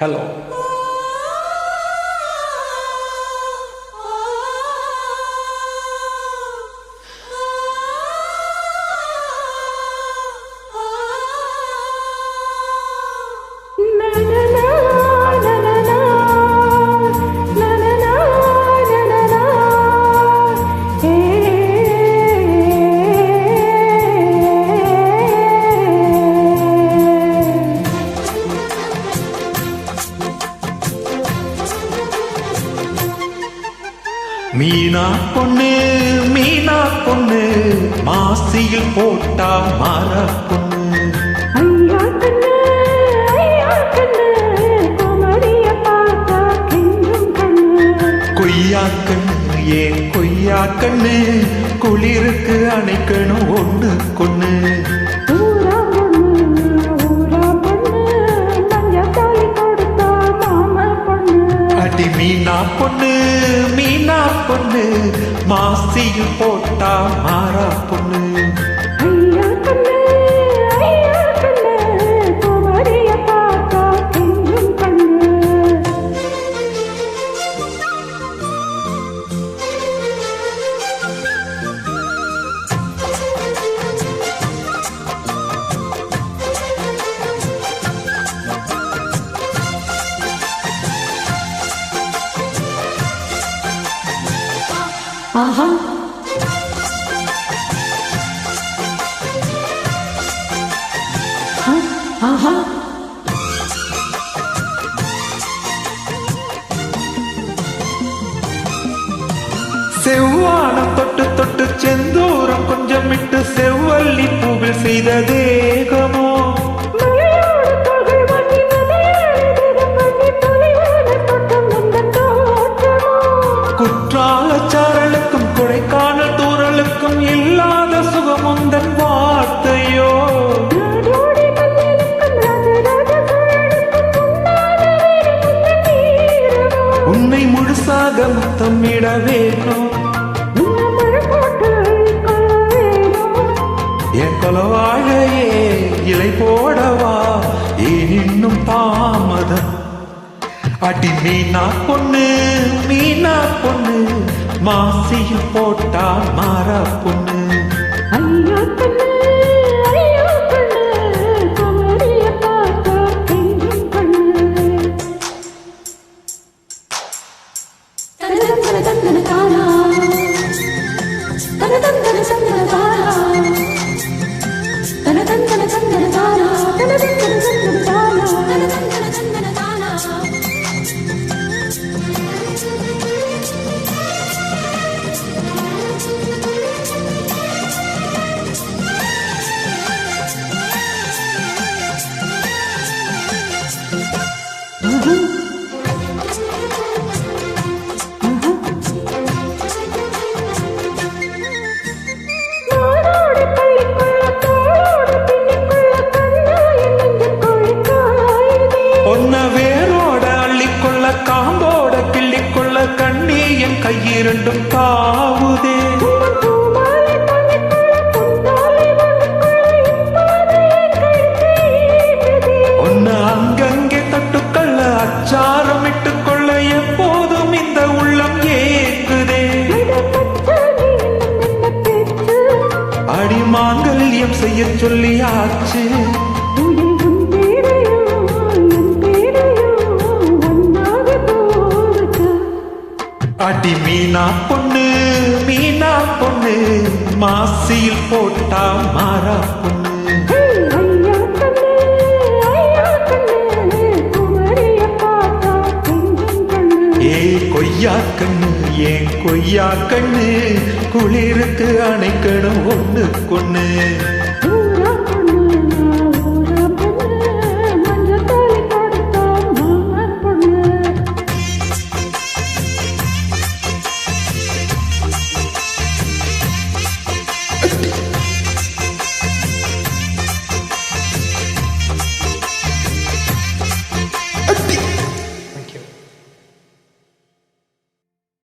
Hello. Meena பொண்ணு மீனா பொண்ணு மாசியில் போட்டா மாறா பொண்ணு. கொய்யா கண்ணு ஏன் கொய்யா கண்ணு? குளிருக்கு அணைக்கணும் ஒண்ணு கொண்ணு. பொண்ணு மீனா பொண்ணு மாசியில் போட்டா மாறா பொண்ணு. ஐயா ஐயா ஆஹா. ஆஹா. செவ்வானம் தொட்டு தொட்டு செந்தூரம் கொஞ்சம் விட்டு செவ்வல்லி பூவில் செய்ததே. சுகம் இல்லாத சுகமுந்தன் வார்த்தையோ? உன்னை முழுசாக முத்தமிட வேணும் வேணும் என் கொலவாழையே இலை போடவா? ஏன் இன்னும் தாமதம். அடி மீனா பொண்ணு மீனா பொண்ணு. மாசியில் போட்டால் மாறா பொண்ணு. தன தன தன தன குமரிய தன. தன தன தன தந்தன தன தன இரண்டும் காவுதே ஒன்னு அங்கங்கே தட்டுக்கள்ள அச்சாரம் இட்டுக்கொள்ள எப்போதும் இந்த உள்ளம் ஏங்குதே. அடிமாங்கல்யம் அடி செய்ய சொல்லியாச்சு. ஆச்சு அடி மீனா பொண்ணு மீனா பொண்ணு மாசியில் போட்டா மாறா பொண்ணு. ஏ கொய்யா கண்ணு ஏன் கொய்யா கண்ணு? குளிருக்கு அணைக்கணும் ஒண்ணு. கொண்ணு